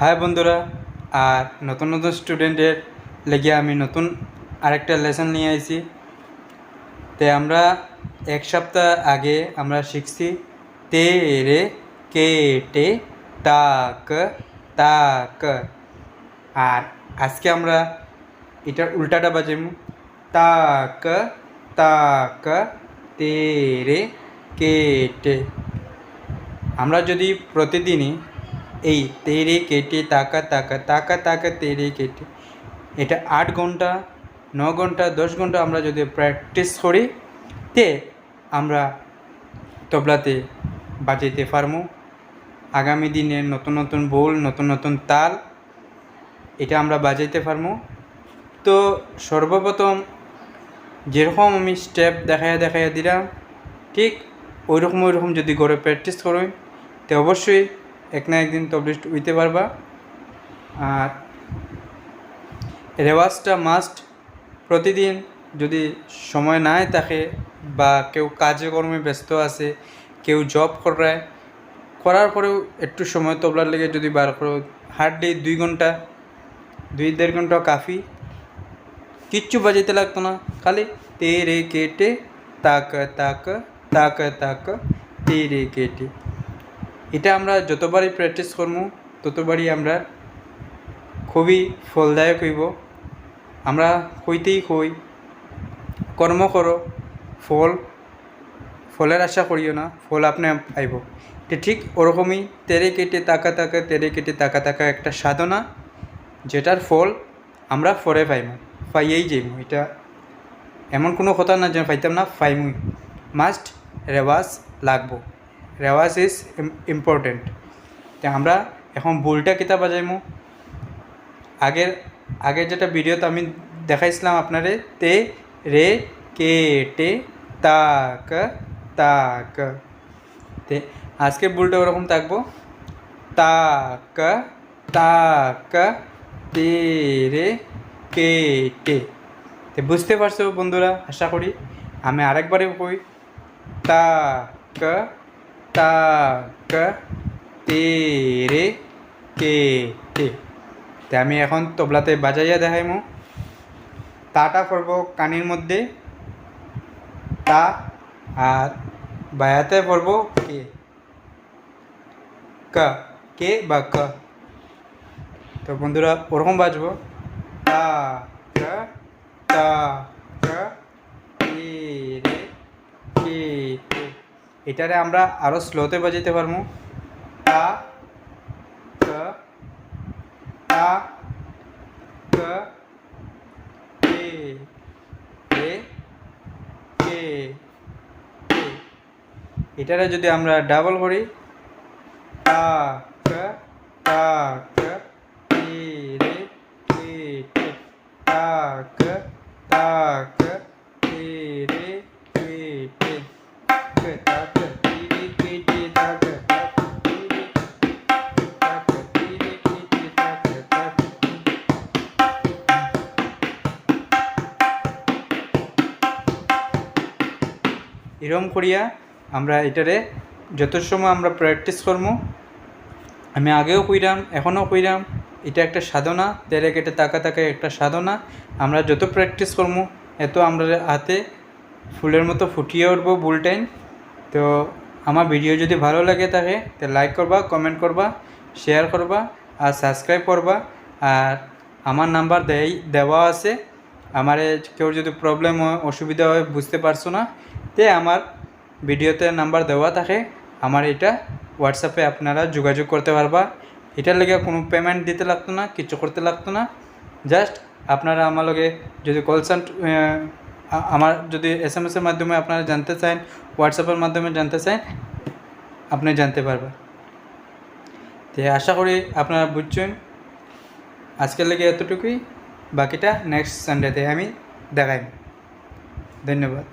High বন্ধুরা, আর নতুন নতুন স্টুডেন্টের লেগে আমি নতুন আরেকটা লেসন নিয়ে আইছি। তে আমরা এক সপ্তাহ আগে আমরা শিখছি, তে রে কেটে তাক তাক আর আজকে আমরা এটার উল্টাটা বাজাইমু তাক তাক তেরে কেটে আমরা যদি প্রতিদিনই এই তেরে কেটে, তাকা তাকা তাকা তাকা, তেরে কেটে। এটা আট ঘণ্টা, ন ঘণ্টা, দশ ঘণ্টা আমরা যদি প্র্যাকটিস করি, তে আমরা তবলাতে বাজাইতে পারব। আগামী দিনে নতুন নতুন বোল, নতুন নতুন তাল, এটা আমরা বাজাইতে পারব। তো সর্বপ্রথম যেরকম আমি স্টেপ দেখাইয়া দেখাইয়া দিলাম, ঠিক ওই রকম ওই রকম যদি ঘরে প্র্যাকটিস করো, তো অবশ্যই এক না একদিন তবলিস্ট হইতে পারবা। আর রেওয়াজটা মাস্ট প্রতিদিন। যদি সময় নাই থাকে বা কেউ কাজে কর্মে ব্যস্ত আছে, কেউ জব করে করার পরেও একটু সময় তবলার লেগে যদি বার করো হার্ডলি দুই ঘণ্টা, দুই দেড় ঘণ্টা কাফি কিচ্ছু বাজাইতে লাগতো না। খালি তেরে কেটে, তাক তাক তাক তাক, তেরে কেটে। এটা আমরা যতবারই প্র্যাকটিস করব ততবারই আমরা খুবই ফলদায়ক হইব। আমরা কইতেই কই কর্ম করো, ফল, ফলের আশা করিও না, ফল আপনি আইব। এটা ঠিক ওরকমই তেরে কেটে তাকা তাকা, তেরে কেটে তাকা তাকা একটা সাধনা, যেটার ফল আমরা ফরে পাইব পাইয়েই যাইব এটা এমন কোনো কথা না যে পাইতাম না, পাইমুই। মাস্ট রেওয়াজ লাগবো। রেওয়াজ ইজ ইম্পর্টেন্ট তো আমরা এখন বুলটা কিতা বাজাইমু? আগের আগের যেটা ভিডিওতে আমি দেখাইছিলাম আপনারে, তে রে কে টে তাক তাক তে আজকে বুলটা ওরকম থাকব। তাক তাক তে রে, কে টে তো, বুঝতে পারছ বন্ধুরা, আশা করি। আমি আরেকবারে কই তাক তাক তে রে কে টে তে আমি এখন তবলাতে বাজাইয়া দেখাইমু। তাটা করব কানের মধ্যে। তা আর বায়াতে পড়ব কে। ক, কে বা ক। তো বন্ধুরা, ওরকম বাজবো। তা তা ক কে রে কে তে এটারে আমরা আরও স্লোতে বাজাইতে পারব। তা তা ক কে এটারে যদি আমরা ডাবল করি তা তা রে এরম করিয়া আমরা এটারে যত সময় আমরা প্র্যাকটিস করব আমি আগেও কইরাম, এখনও কইরাম, এটা একটা সাধনা তেরে কেটে তাকা তাকা একটা সাধনা, আমরা যত প্র্যাকটিস করব এত আমরা হাতে ফুলের মতো ফুটিয়ে উঠবো বুলটাইন তো আমার ভিডিও যদি ভালো লাগে থাকে তো লাইক করবা কমেন্ট করবা শেয়ার করবা, আর সাবস্ক্রাইব করবা, আর আমার নাম্বার দেই, দেওয়া আছে, আমার কেউ যদি প্রবলেম হয়, অসুবিধা হয়, বুঝতে পারছ না তে আমার ভিডিওতে নাম্বার দেওয়া থাকে, আমার এটা হোয়াটসঅ্যাপে আপনারা যোগাযোগ করতে পারবা। এটার লেগে কোনো পেমেন্ট দিতে লাগতো না, কিছু করতে লাগতো না। জাস্ট আপনারা আমার লগে যদি কল সেন্ট আমার যদি এস এম এসের মাধ্যমে আপনারা জানতে চান হোয়াটসঅ্যাপের মাধ্যমে জানতে চান, আপনি জানতে পারবেন তো আশা করি আপনারা বুঝছেন। আজকের লেগে এতটুকুই, বাকিটা নেক্সট সানডেতে আমি দেখাই ধন্যবাদ।